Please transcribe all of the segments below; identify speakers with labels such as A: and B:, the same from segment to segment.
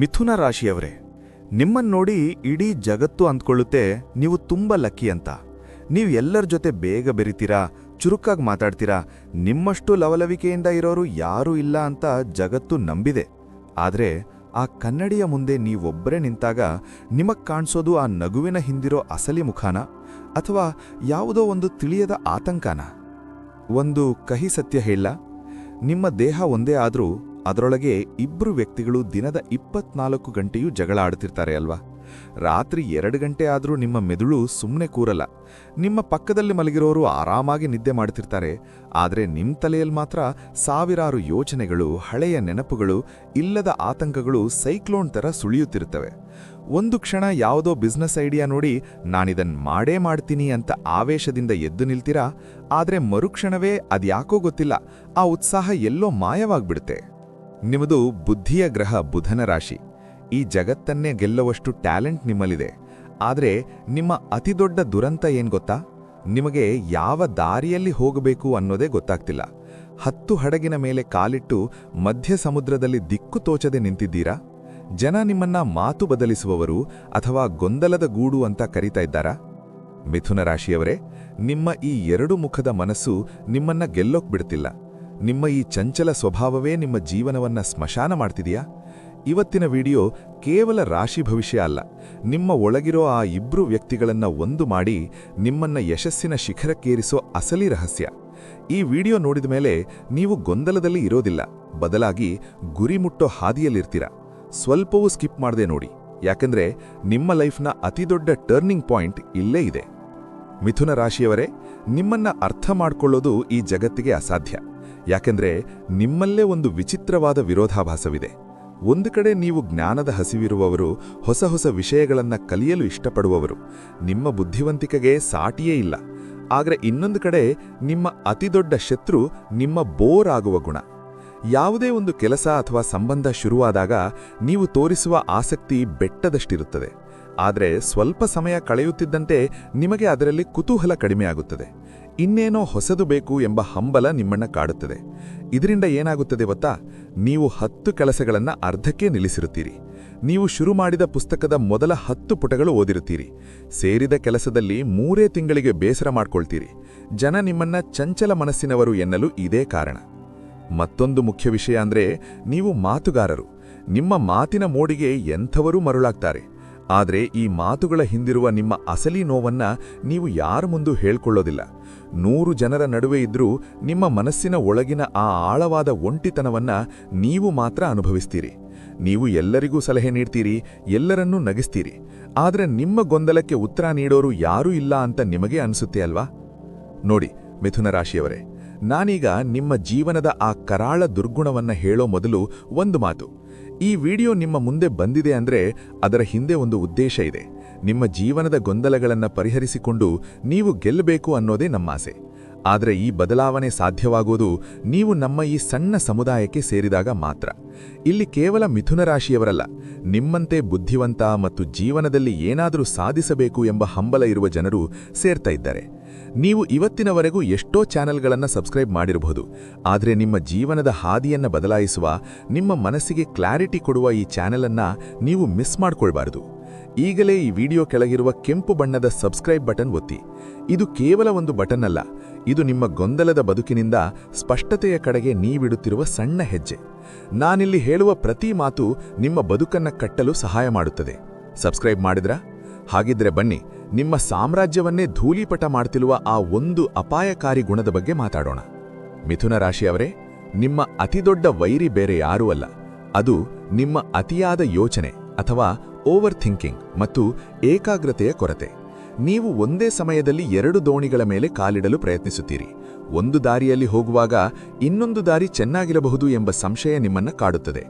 A: ಮಿಥುನ ರಾಶಿಯವರೇ ನಿಮ್ಮನ್ನು ನೋಡಿ ಇಡೀ ಜಗತ್ತು ಅಂದ್ಕೊಳ್ಳುತ್ತೆ, ನೀವು ತುಂಬ ಲಕ್ಕಿ ಅಂತ. ನೀವು ಎಲ್ಲರ ಜೊತೆ ಬೇಗ ಬೆರಿತೀರಾ, ಚುರುಕಾಗಿ ಮಾತಾಡ್ತೀರಾ, ನಿಮ್ಮಷ್ಟು ಲವಲವಿಕೆಯಿಂದ ಇರೋರು ಯಾರೂ ಇಲ್ಲ ಅಂತ ಜಗತ್ತು ನಂಬಿದೆ. ಆದರೆ ಆ ಕನ್ನಡಿಯ ಮುಂದೆ ನೀವೊಬ್ಬರೇ ನಿಂತಾಗ ನಿಮಗ್ ಕಾಣಿಸೋದು ಆ ನಗುವಿನ ಹಿಂದಿರೋ ಅಸಲಿ ಮುಖಾನ ಅಥವಾ ಯಾವುದೋ ಒಂದು ತಿಳಿಯದ ಆತಂಕನ? ಒಂದು ಕಹಿ ಸತ್ಯ ಹೇಳ, ನಿಮ್ಮ ದೇಹ ಒಂದೇ ಆದರೂ ಅದರೊಳಗೆ ಇಬ್ಬರು ವ್ಯಕ್ತಿಗಳು ದಿನದ ಇಪ್ಪತ್ನಾಲ್ಕು ಗಂಟೆಯೂ ಜಗಳ ಆಡ್ತಿರ್ತಾರೆ ಅಲ್ವಾ? ರಾತ್ರಿ ಎರಡು ಗಂಟೆ ಆದರೂ ನಿಮ್ಮ ಮೆದುಳು ಸುಮ್ಮನೆ ಕೂರಲ್ಲ. ನಿಮ್ಮ ಪಕ್ಕದಲ್ಲಿ ಮಲಗಿರೋರು ಆರಾಮಾಗಿ ನಿದ್ದೆ ಮಾಡ್ತಿರ್ತಾರೆ. ಆದರೆ ನಿಮ್ಮ ತಲೆಯಲ್ಲಿ ಮಾತ್ರ ಸಾವಿರಾರು ಯೋಚನೆಗಳು, ಹಳೆಯ ನೆನಪುಗಳು, ಇಲ್ಲದ ಆತಂಕಗಳು ಸೈಕ್ಲೋನ್ ಥರ ಸುಳಿಯುತ್ತಿರುತ್ತವೆ. ಒಂದು ಕ್ಷಣ ಯಾವುದೋ ಬಿಸ್ನೆಸ್ ಐಡಿಯಾ ನೋಡಿ, ನಾನಿದನ್ ಮಾಡೇ ಮಾಡ್ತೀನಿ ಅಂತ ಆವೇಶದಿಂದ ಎದ್ದು ನಿಲ್ತೀರಾ? ಆದರೆ ಮರುಕ್ಷಣವೇ ಅದ್ಯಾಕೋ ಗೊತ್ತಿಲ್ಲ. ಆ ಉತ್ಸಾಹ ಎಲ್ಲೋ ಮಾಯವಾಗ್ಬಿಡುತ್ತೆ. ನಿಮ್ಮದು ಬುದ್ಧಿಯ ಗ್ರಹ ಬುಧನ ರಾಶಿ. ಈ ಜಗತ್ತನ್ನೇ ಗೆಲ್ಲುವಷ್ಟು ಟ್ಯಾಲೆಂಟ್ ನಿಮ್ಮಲ್ಲಿದೆ. ಆದರೆ ನಿಮ್ಮ ಅತಿದೊಡ್ಡ ದುರಂತ ಏನ್ ಗೊತ್ತಾ? ನಿಮಗೆ ಯಾವ ದಾರಿಯಲ್ಲಿ ಹೋಗಬೇಕು ಅನ್ನೋದೇ ಗೊತ್ತಾಗ್ತಿಲ್ಲ. ಹತ್ತು ಹಡಗಿನ ಮೇಲೆ ಕಾಲಿಟ್ಟು ಮಧ್ಯ ಸಮುದ್ರದಲ್ಲಿ ದಿಕ್ಕು ತೋಚದೆ ನಿಂತಿದ್ದೀರಾ? ಜನ ನಿಮ್ಮನ್ನ ಮಾತು ಬದಲಿಸುವವರು ಅಥವಾ ಗೊಂದಲದ ಗೂಡು ಅಂತ ಕರೀತಾ ಇದ್ದಾರಾ? ಮಿಥುನ ರಾಶಿಯವರೇ, ನಿಮ್ಮ ಈ ಎರಡು ಮುಖದ ಮನಸ್ಸು ನಿಮ್ಮನ್ನ ಗೆಲ್ಲೋಕ್ ಬಿಡ್ತಿಲ್ಲ. ನಿಮ್ಮ ಈ ಚಂಚಲ ಸ್ವಭಾವವೇ ನಿಮ್ಮ ಜೀವನವನ್ನ ಸ್ಮಶಾನ ಮಾಡ್ತಿದೆಯಾ? ಇವತ್ತಿನ ವಿಡಿಯೋ ಕೇವಲ ರಾಶಿ ಭವಿಷ್ಯ ಅಲ್ಲ, ನಿಮ್ಮ ಒಳಗಿರೋ ಆ ಇಬ್ರು ವ್ಯಕ್ತಿಗಳನ್ನ ಒಂದು ಮಾಡಿ ನಿಮ್ಮನ್ನ ಯಶಸ್ಸಿನ ಶಿಖರಕ್ಕೇರಿಸೋ ಅಸಲಿ ರಹಸ್ಯ. ಈ ವಿಡಿಯೋ ನೋಡಿದ ಮೇಲೆ ನೀವು ಗೊಂದಲದಲ್ಲಿ ಇರೋದಿಲ್ಲ, ಬದಲಾಗಿ ಗುರಿ ಮುಟ್ಟೋ ಹಾದಿಯಲ್ಲಿರ್ತೀರ. ಸ್ವಲ್ಪವೂ ಸ್ಕಿಪ್ ಮಾಡದೆ ನೋಡಿ, ಯಾಕಂದ್ರೆ ನಿಮ್ಮ ಲೈಫ್ನ ಅತಿದೊಡ್ಡ ಟರ್ನಿಂಗ್ ಪಾಯಿಂಟ್ ಇಲ್ಲೇ ಇದೆ. ಮಿಥುನ ರಾಶಿಯವರೇ, ನಿಮ್ಮನ್ನ ಅರ್ಥ ಮಾಡಿಕೊಳ್ಳೋದು ಈ ಜಗತ್ತಿಗೆ ಅಸಾಧ್ಯ. ಯಾಕೆಂದ್ರೆ ನಿಮ್ಮಲ್ಲೇ ಒಂದು ವಿಚಿತ್ರವಾದ ವಿರೋಧಾಭಾಸವಿದೆ. ಒಂದು ಕಡೆ ನೀವು ಜ್ಞಾನದ ಹಸಿವಿರುವವರು, ಹೊಸ ಹೊಸ ವಿಷಯಗಳನ್ನು ಕಲಿಯಲು ಇಷ್ಟಪಡುವವರು. ನಿಮ್ಮ ಬುದ್ಧಿವಂತಿಕೆಗೆ ಸಾಟಿಯೇ ಇಲ್ಲ. ಆದರೆ ಇನ್ನೊಂದು ಕಡೆ ನಿಮ್ಮ ಅತಿದೊಡ್ಡ ಶತ್ರು ನಿಮ್ಮ ಬೋರ್ ಆಗುವ ಗುಣ. ಯಾವುದೇ ಒಂದು ಕೆಲಸ ಅಥವಾ ಸಂಬಂಧ ಶುರುವಾದಾಗ ನೀವು ತೋರಿಸುವ ಆಸಕ್ತಿ ಬೆಟ್ಟದಷ್ಟಿರುತ್ತದೆ. ಆದರೆ ಸ್ವಲ್ಪ ಸಮಯ ಕಳೆಯುತ್ತಿದ್ದಂತೆ ನಿಮಗೆ ಅದರಲ್ಲಿ ಕುತೂಹಲ ಕಡಿಮೆಯಾಗುತ್ತದೆ. ಇನ್ನೇನೋ ಹೊಸದು ಬೇಕು ಎಂಬ ಹಂಬಲ ನಿಮ್ಮನ್ನ ಕಾಡುತ್ತದೆ. ಇದರಿಂದ ಏನಾಗುತ್ತದೆ ಗೊತ್ತಾ? ನೀವು ಹತ್ತು ಕೆಲಸಗಳನ್ನ ಅರ್ಧಕ್ಕೆ ನಿಲ್ಲಿಸಿರುತ್ತೀರಿ. ನೀವು ಶುರು ಮಾಡಿದ ಪುಸ್ತಕದ ಮೊದಲ ಹತ್ತು ಪುಟಗಳು ಓದಿರುತ್ತೀರಿ. ಸೇರಿದ ಕೆಲಸದಲ್ಲಿ ಮೂರೇ ತಿಂಗಳಿಗೆ ಬೇಸರ ಮಾಡ್ಕೊಳ್ತೀರಿ. ಜನ ನಿಮ್ಮನ್ನ ಚಂಚಲ ಮನಸ್ಸಿನವರು ಎನ್ನಲು ಇದೇ ಕಾರಣ. ಮತ್ತೊಂದು ಮುಖ್ಯ ವಿಷಯ ಅಂದ್ರೆ, ನೀವು ಮಾತುಗಾರರು. ನಿಮ್ಮ ಮಾತಿನ ಮೋಡಿಗೆ ಎಂಥವರೂ ಮರುಳಾಗ್ತಾರೆ. ಆದರೆ ಈ ಮಾತುಗಳ ಹಿಂದಿರುವ ನಿಮ್ಮ ಅಸಲಿ ನೋವನ್ನ ನೀವು ಯಾರ ಮುಂದೂ ಹೇಳ್ಕೊಳ್ಳೋದಿಲ್ಲ. ನೂರು ಜನರ ನಡುವೆ ಇದ್ರೂ ನಿಮ್ಮ ಮನಸ್ಸಿನ ಒಳಗಿನ ಆ ಆಳವಾದ ಒಂಟಿತನವನ್ನ ನೀವು ಮಾತ್ರ ಅನುಭವಿಸ್ತೀರಿ. ನೀವು ಎಲ್ಲರಿಗೂ ಸಲಹೆ ನೀಡ್ತೀರಿ, ಎಲ್ಲರನ್ನೂ ನಗಿಸ್ತೀರಿ. ಆದರೆ ನಿಮ್ಮ ಗೊಂದಲಕ್ಕೆ ಉತ್ತರ ನೀಡೋರು ಯಾರೂ ಇಲ್ಲ ಅಂತ ನಿಮಗೆ ಅನಿಸುತ್ತೆ ಅಲ್ವಾ? ನೋಡಿ, ಮಿಥುನ ರಾಶಿಯವರೇ, ನಾನೀಗ ನಿಮ್ಮ ಜೀವನದ ಆ ಕರಾಳ ದುರ್ಗುಣವನ್ನ ಹೇಳೋ ಮೊದಲು ಒಂದು ಮಾತು. ಈ ವಿಡಿಯೋ ನಿಮ್ಮ ಮುಂದೆ ಬಂದಿದೆ ಅಂದ್ರೆ ಅದರ ಹಿಂದೆ ಒಂದು ಉದ್ದೇಶ ಇದೆ. ನಿಮ್ಮ ಜೀವನದ ಗೊಂದಲಗಳನ್ನು ಪರಿಹರಿಸಿಕೊಂಡು ನೀವು ಗೆಲ್ಲಬೇಕು ಅನ್ನೋದೇ ನಮ್ಮಾಸೆ ಆದರೆ ಈ ಬದಲಾವಣೆ ಸಾಧ್ಯವಾಗುವುದು ನೀವು ನಮ್ಮ ಈ ಸಣ್ಣ ಸಮುದಾಯಕ್ಕೆ ಸೇರಿದಾಗ ಮಾತ್ರ. ಇಲ್ಲಿ ಕೇವಲ ಮಿಥುನ ರಾಶಿಯವರಲ್ಲ, ನಿಮ್ಮಂತೆ ಬುದ್ಧಿವಂತ ಮತ್ತು ಜೀವನದಲ್ಲಿ ಏನಾದರೂ ಸಾಧಿಸಬೇಕು ಎಂಬ ಹಂಬಲ ಇರುವ ಜನರು ಸೇರ್ತಾ ಇದ್ದಾರೆ. ನೀವು ಇವತ್ತಿನವರೆಗೂ ಎಷ್ಟೋ ಚಾನೆಲ್ಗಳನ್ನು ಸಬ್ಸ್ಕ್ರೈಬ್ ಮಾಡಿರಬಹುದು, ಆದರೆ ನಿಮ್ಮ ಜೀವನದ ಹಾದಿಯನ್ನು ಬದಲಾಯಿಸುವ, ನಿಮ್ಮ ಮನಸ್ಸಿಗೆ ಕ್ಲಾರಿಟಿ ಕೊಡುವ ಈ ಚಾನೆಲನ್ನು ನೀವು ಮಿಸ್ ಮಾಡ್ಕೊಳ್ಬಾರದು. ಈಗಲೇ ಈ ವಿಡಿಯೋ ಕೆಳಗಿರುವ ಕೆಂಪು ಬಣ್ಣದ ಸಬ್ಸ್ಕ್ರೈಬ್ ಬಟನ್ ಒತ್ತಿ. ಇದು ಕೇವಲ ಒಂದು ಬಟನ್ ಅಲ್ಲ ಇದು ನಿಮ್ಮ ಗೊಂದಲದ ಬದುಕಿನಿಂದ ಸ್ಪಷ್ಟತೆಯ ಕಡೆಗೆ ನೀವಿಡುತ್ತಿರುವ ಸಣ್ಣ ಹೆಜ್ಜೆ. ನಾನಿಲ್ಲಿ ಹೇಳುವ ಪ್ರತಿ ಮಾತು ನಿಮ್ಮ ಬದುಕನ್ನ ಕಟ್ಟಲು ಸಹಾಯ ಮಾಡುತ್ತದೆ. ಸಬ್ಸ್ಕ್ರೈಬ್ ಮಾಡಿದ್ರಾ? ಹಾಗಿದ್ರೆ ಬನ್ನಿ ನಿಮ್ಮ ಸಾಮ್ರಾಜ್ಯವನ್ನೇ ಧೂಲಿಪಟ ಮಾಡ್ತಿರುವ ಆ ಒಂದು ಅಪಾಯಕಾರಿ ಗುಣದ ಬಗ್ಗೆ ಮಾತಾಡೋಣ. ಮಿಥುನ ರಾಶಿಯವರೇ, ನಿಮ್ಮ ಅತಿದೊಡ್ಡ ವೈರಿ ಬೇರೆ ಯಾರೂ ಅಲ್ಲ. ಅದು ನಿಮ್ಮ ಅತಿಯಾದ ಯೋಚನೆ ಅಥವಾ ಓವರ್ ಥಿಂಕಿಂಗ್ ಮತ್ತು ಏಕಾಗ್ರತೆಯ ಕೊರತೆ. ನೀವು ಒಂದೇ ಸಮಯದಲ್ಲಿ ಎರಡು ದೋಣಿಗಳ ಮೇಲೆ ಕಾಲಿಡಲು ಪ್ರಯತ್ನಿಸುತ್ತೀರಿ. ಒಂದು ದಾರಿಯಲ್ಲಿ ಹೋಗುವಾಗ ಇನ್ನೊಂದು ದಾರಿ ಚೆನ್ನಾಗಿರಬಹುದು ಎಂಬ ಸಂಶಯ ನಿಮ್ಮನ್ನ ಕಾಡುತ್ತದೆ.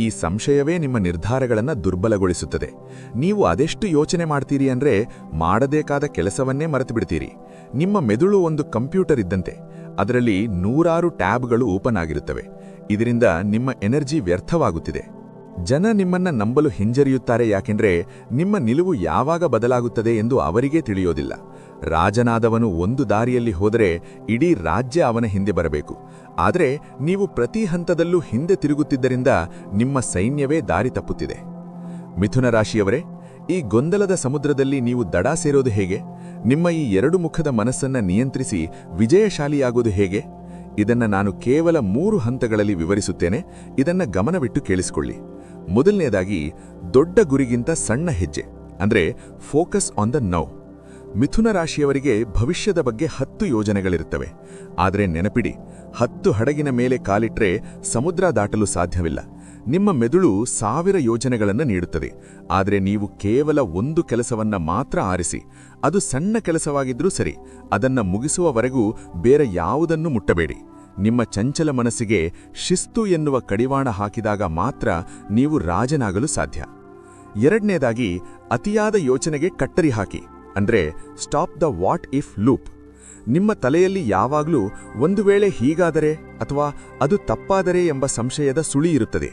A: ಈ ಸಂಶಯವೇ ನಿಮ್ಮ ನಿರ್ಧಾರಗಳನ್ನು ದುರ್ಬಲಗೊಳಿಸುತ್ತದೆ. ನೀವು ಅದೆಷ್ಟು ಯೋಚನೆ ಮಾಡ್ತೀರಿ ಅಂದ್ರೆ ಮಾಡಬೇಕಾದ ಕೆಲಸವನ್ನೇ ಮರೆತುಬಿಡ್ತೀರಿ. ನಿಮ್ಮ ಮೆದುಳು ಒಂದು ಕಂಪ್ಯೂಟರ್ ಇದ್ದಂತೆ. ಅದರಲ್ಲಿ ನೂರಾರು ಟ್ಯಾಬ್ಗಳು ಓಪನ್ ಆಗಿರುತ್ತವೆ. ಇದರಿಂದ ನಿಮ್ಮ ಎನರ್ಜಿ ವ್ಯರ್ಥವಾಗುತ್ತಿದೆ.
B: ಜನ ನಿಮ್ಮನ್ನ ನಂಬಲು ಹಿಂಜರಿಯುತ್ತಾರೆ ಯಾಕೆಂದ್ರೆ ನಿಮ್ಮ ನಿಲುವು ಯಾವಾಗ ಬದಲಾಗುತ್ತದೆ ಎಂದು ಅವರಿಗೆ ತಿಳಿಯೋದಿಲ್ಲ. ರಾಜನಾದವನು ಒಂದು ದಾರಿಯಲ್ಲಿ ಹೋದರೆ ಇಡೀ ರಾಜ್ಯ ಅವನ ಹಿಂದೆ ಬರಬೇಕು. ಆದರೆ ನೀವು ಪ್ರತಿ ಹಂತದಲ್ಲೂ ಹಿಂದೆ ತಿರುಗುತ್ತಿದ್ದರಿಂದ ನಿಮ್ಮ ಸೈನ್ಯವೇ ದಾರಿ ತಪ್ಪುತ್ತಿದೆ. ಮಿಥುನ ರಾಶಿಯವರೇ, ಈ ಗೊಂದಲದ ಸಮುದ್ರದಲ್ಲಿ ನೀವು ದಡ ಸೇರೋದು ಹೇಗೆ? ನಿಮ್ಮ ಈ ಎರಡು ಮುಖದ ಮನಸ್ಸನ್ನ ನಿಯಂತ್ರಿಸಿ ವಿಜಯಶಾಲಿಯಾಗೋದು ಹೇಗೆ? ಇದನ್ನ ನಾನು ಕೇವಲ ಮೂರು ಹಂತಗಳಲ್ಲಿ ವಿವರಿಸುತ್ತೇನೆ. ಇದನ್ನ ಗಮನವಿಟ್ಟು ಕೇಳಿಸಿಕೊಳ್ಳಿ. ಮೊದಲನೆಯದಾಗಿ ದೊಡ್ಡ ಗುರಿಗಿಂತ ಸಣ್ಣ ಹೆಜ್ಜೆ, ಅಂದ್ರೆ ಫೋಕಸ್ ಆನ್ ದ ನೌ ಮಿಥುನ ರಾಶಿಯವರಿಗೆ ಭವಿಷ್ಯದ ಬಗ್ಗೆ ಹತ್ತು ಯೋಜನೆಗಳಿರುತ್ತವೆ. ಆದರೆ ನೆನಪಿಡಿ, ಹತ್ತು ಹಡಗಿನ ಮೇಲೆ ಕಾಲಿಟ್ರೆ ಸಮುದ್ರ ದಾಟಲು ಸಾಧ್ಯವಿಲ್ಲ. ನಿಮ್ಮ ಮೆದುಳು ಸಾವಿರ ಯೋಜನೆಗಳನ್ನು ನೀಡುತ್ತದೆ. ಆದರೆ ನೀವು ಕೇವಲ ಒಂದು ಕೆಲಸವನ್ನ ಮಾತ್ರ ಆರಿಸಿ, ಅದು ಸಣ್ಣ ಕೆಲಸವಾಗಿದ್ರೂ ಸರಿ, ಅದನ್ನು ಮುಗಿಸುವವರೆಗೂ ಬೇರೆ ಯಾವುದನ್ನು ಮುಟ್ಟಬೇಡಿ. ನಿಮ್ಮ ಚಂಚಲ ಮನಸ್ಸಿಗೆ ಶಿಸ್ತು ಎನ್ನುವ ಕಡಿವಾಣ ಹಾಕಿದಾಗ ಮಾತ್ರ ನೀವು ರಾಜನಾಗಲು ಸಾಧ್ಯ. ಎರಡನೇದಾಗಿ, ಅತಿಯಾದ ಯೋಚನೆಗೆ ಕಟ್ಟರಿ ಹಾಕಿ. ಅಂದ್ರೆ stop the what if loop ನಿಮ್ಮ ತಲೆಯಲ್ಲಿ ಯಾವಾಗಲೂ ಒಂದು ವೇಳೆ ಹೀಗಾದರೆ ಅಥವಾ ಅದು ತಪ್ಪಾದರೆ ಎಂಬ ಸಂಶಯದ ಸುಳಿ ಇರುತ್ತದೆ.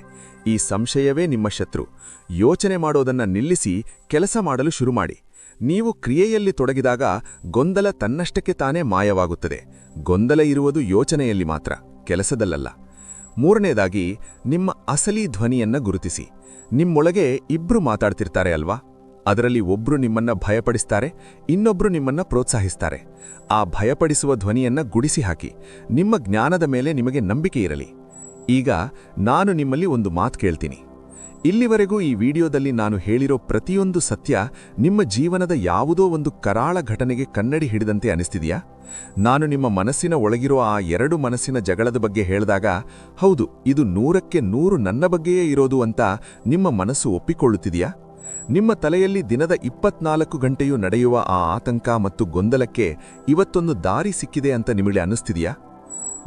B: ಈ ಸಂಶಯವೇ ನಿಮ್ಮ ಶತ್ರು. ಯೋಚನೆ ಮಾಡೋದನ್ನ ನಿಲ್ಲಿಸಿ ಕೆಲಸ ಮಾಡಲು ಶುರು ಮಾಡಿ ನೀವು ಕ್ರಿಯೆಯಲ್ಲಿ ತೊಡಗಿದಾಗ ಗೊಂದಲ ತನ್ನಷ್ಟಕ್ಕೆ ತಾನೇ ಮಾಯವಾಗುತ್ತದೆ. ಗೊಂದಲ ಇರುವುದು ಯೋಚನೆಯಲ್ಲಿ ಮಾತ್ರ, ಕೆಲಸದಲ್ಲಲ್ಲ. ಮೂರನೇದಾಗಿ, ನಿಮ್ಮ ಅಸಲಿ ಧ್ವನಿಯನ್ನ ಗುರುತಿಸಿ. ನಿಮ್ಮೊಳಗೆ ಇಬ್ರು ಮಾತಾಡ್ತಿರ್ತಾರೆ ಅಲ್ವಾ? ಅದರಲ್ಲಿ ಒಬ್ರು ನಿಮ್ಮನ್ನ ಭಯಪಡಿಸ್ತಾರೆ, ಇನ್ನೊಬ್ರು ನಿಮ್ಮನ್ನ ಪ್ರೋತ್ಸಾಹಿಸ್ತಾರೆ. ಆ ಭಯಪಡಿಸುವ ಧ್ವನಿಯನ್ನ ಗುಡಿಸಿ ಹಾಕಿ, ನಿಮ್ಮ ಜ್ಞಾನದ ಮೇಲೆ ನಿಮಗೆ ನಂಬಿಕೆ ಇರಲಿ. ಈಗ ನಾನು ನಿಮ್ಮಲ್ಲಿ ಒಂದು ಮಾತು ಕೇಳ್ತೀನಿ. ಇಲ್ಲಿವರೆಗೂ ಈ ವಿಡಿಯೋದಲ್ಲಿ ನಾನು ಹೇಳಿರೋ ಪ್ರತಿಯೊಂದು ಸತ್ಯ ನಿಮ್ಮ ಜೀವನದ ಯಾವುದೋ ಒಂದು ಕರಾಳ ಘಟನೆಗೆ ಕನ್ನಡಿ ಹಿಡಿದಂತೆ ಅನಿಸ್ತಿದೆಯಾ? ನಾನು ನಿಮ್ಮ ಮನಸ್ಸಿನ ಒಳಗಿರೋ ಆ ಎರಡು ಮನಸ್ಸಿನ ಜಗಳದ ಬಗ್ಗೆ ಹೇಳಿದಾಗ, ಹೌದು, ಇದು ನೂರಕ್ಕೆ ನೂರು ನನ್ನ ಬಗ್ಗೆಯೇ ಇರೋದು ಅಂತ ನಿಮ್ಮ ಮನಸ್ಸು ಒಪ್ಪಿಕೊಳ್ಳುತ್ತಿದೆಯಾ? ನಿಮ್ಮ ತಲೆಯಲ್ಲಿ ದಿನದ ಇಪ್ಪತ್ನಾಲ್ಕು ಗಂಟೆಯೂ ನಡೆಯುವ ಆ ಆತಂಕ ಮತ್ತು ಗೊಂದಲಕ್ಕೆ ಇವತ್ತೊಂದು ದಾರಿ ಸಿಕ್ಕಿದೆ ಅಂತ ನಿಮಗೆ ಅನ್ನಿಸ್ತಿದೆಯಾ?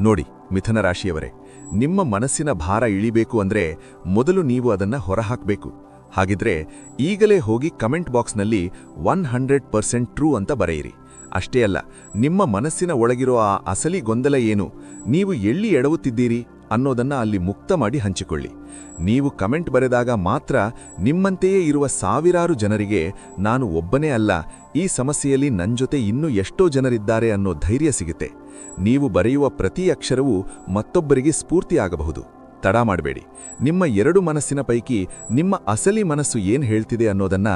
B: ನೋಡಿ, ಮಿಥುನ ರಾಶಿಯವರೇ, ನಿಮ್ಮ ಮನಸ್ಸಿನ ಭಾರ ಇಳಿಬೇಕು ಅಂದ್ರೆ ಮೊದಲು ನೀವು ಅದನ್ನ ಹೊರಹಾಕಬೇಕು. ಹಾಗಿದ್ರೆ ಈಗಲೇ ಹೋಗಿ ಕಮೆಂಟ್ ಬಾಕ್ಸ್ನಲ್ಲಿ ಒನ್ ಹಂಡ್ರೆಡ್ ಪರ್ಸೆಂಟ್ ಟ್ರೂ ಅಂತ ಬರೆಯಿರಿ. ಅಷ್ಟೇ ಅಲ್ಲ, ನಿಮ್ಮ ಮನಸ್ಸಿನ ಒಳಗಿರೋ ಆ ಅಸಲಿ ಗೊಂದಲ ಏನು? ನೀವು ಎಲ್ಲಿ ಎಡವುತ್ತಿದ್ದೀರಿ? ಅನ್ನೋದನ್ನ ಅಲ್ಲಿ ಮುಕ್ತ ಮಾಡಿ ಹಂಚಿಕೊಳ್ಳಿ. ನೀವು ಕಮೆಂಟ್ ಬರೆದಾಗ ಮಾತ್ರ ನಿಮ್ಮಂತೆಯೇ ಇರುವ ಸಾವಿರಾರು ಜನರಿಗೆ ನಾನು ಒಬ್ಬನೇ ಅಲ್ಲ, ಈ ಸಮಸ್ಯೆಯಲ್ಲಿ ನನ್ನ ಜೊತೆ ಇನ್ನೂ ಎಷ್ಟೋ ಜನರಿದ್ದಾರೆ ಅನ್ನೋ ಧೈರ್ಯ ಸಿಗುತ್ತೆ. ನೀವು ಬರೆಯುವ ಪ್ರತಿ ಅಕ್ಷರವೂ ಮತ್ತೊಬ್ಬರಿಗೆ ಸ್ಫೂರ್ತಿಯಾಗಬಹುದು ತಡ ಮಾಡಬೇಡಿ. ನಿಮ್ಮ ಎರಡು ಮನಸ್ಸಿನ ಪೈಕಿ ನಿಮ್ಮ ಅಸಲಿ ಮನಸ್ಸು ಏನ್ ಹೇಳ್ತಿದೆ ಅನ್ನೋದನ್ನ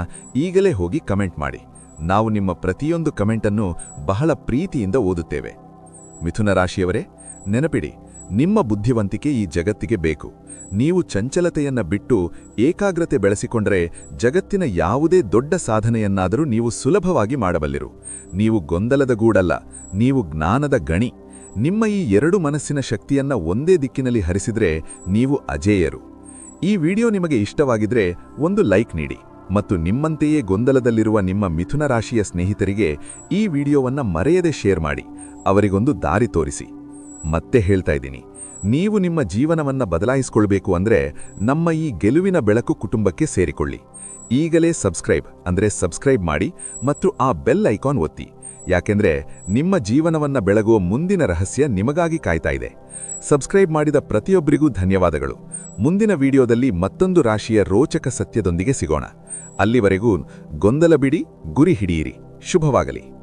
B: ಈಗಲೇ ಹೋಗಿ ಕಮೆಂಟ್ ಮಾಡಿ. ನಾವು ನಿಮ್ಮ ಪ್ರತಿಯೊಂದು ಕಮೆಂಟನ್ನು ಬಹಳ ಪ್ರೀತಿಯಿಂದ ಓದುತ್ತೇವೆ. ಮಿಥುನ ರಾಶಿಯವರೇ, ನೆನಪಿಡಿ ನಿಮ್ಮ ಬುದ್ಧಿವಂತಿಕೆ ಈ ಜಗತ್ತಿಗೆ ಬೇಕು. ನೀವು ಚಂಚಲತೆಯನ್ನ ಬಿಟ್ಟು ಏಕಾಗ್ರತೆ ಬೆಳೆಸಿಕೊಂಡರೆ ಜಗತ್ತಿನ ಯಾವುದೇ ದೊಡ್ಡ ಸಾಧನೆಯನ್ನಾದರೂ ನೀವು ಸುಲಭವಾಗಿ ಮಾಡಬಲ್ಲಿರು. ನೀವು ಗೊಂದಲದ ಗೂಡಲ್ಲ, ನೀವು ಜ್ಞಾನದ ಗಣಿ. ನಿಮ್ಮ ಈ ಎರಡು ಮನಸ್ಸಿನ ಶಕ್ತಿಯನ್ನ ಒಂದೇ ದಿಕ್ಕಿನಲ್ಲಿ ಹರಿಸಿದ್ರೆ ನೀವು ಅಜೇಯರು. ಈ ವಿಡಿಯೋ ನಿಮಗೆ ಇಷ್ಟವಾಗಿದ್ರೆ ಒಂದು ಲೈಕ್ ನೀಡಿ ಮತ್ತು ನಿಮ್ಮಂತೆಯೇ ಗೊಂದಲದಲ್ಲಿರುವ ನಿಮ್ಮ ಮಿಥುನ ರಾಶಿಯ ಸ್ನೇಹಿತರಿಗೆ ಈ ವಿಡಿಯೋವನ್ನು ಮರೆಯದೆ ಶೇರ್ ಮಾಡಿ, ಅವರಿಗೊಂದು ದಾರಿ ತೋರಿಸಿ. ಮತ್ತೆ ಹೇಳ್ತಾ ಇದ್ದೀನಿ. ನೀವು ನಿಮ್ಮ ಜೀವನವನ್ನ ಬದಲಾಯಿಸಿಕೊಳ್ಬೇಕು ಅಂದ್ರೆ ನಮ್ಮ ಈ ಗೆಲುವಿನ ಬೆಳಕು ಕುಟುಂಬಕ್ಕೆ ಸೇರಿಕೊಳ್ಳಿ. ಈಗಲೇ ಸಬ್ಸ್ಕ್ರೈಬ್ ಅಂದ್ರೆ ಸಬ್ಸ್ಕ್ರೈಬ್ ಮಾಡಿ ಮತ್ತು ಆ ಬೆಲ್ ಐಕಾನ್ ಒತ್ತಿ. ಯಾಕೆಂದರೆ ನಿಮ್ಮ ಜೀವನವನ್ನ ಬೆಳಗುವ ಮುಂದಿನ ರಹಸ್ಯ ನಿಮಗಾಗಿ ಕಾಯ್ತಾ ಇದೆ. ಸಬ್ಸ್ಕ್ರೈಬ್ ಮಾಡಿದ ಪ್ರತಿಯೊಬ್ಬರಿಗೂ ಧನ್ಯವಾದಗಳು. ಮುಂದಿನ ವಿಡಿಯೋದಲ್ಲಿ ಮತ್ತೊಂದು ರಾಶಿಯ ರೋಚಕ ಸತ್ಯದೊಂದಿಗೆ ಸಿಗೋಣ. ಅಲ್ಲಿವರೆಗೂ ಗೊಂದಲ ಬಿಡಿ, ಗುರಿ ಹಿಡಿಯಿರಿ. ಶುಭವಾಗಲಿ.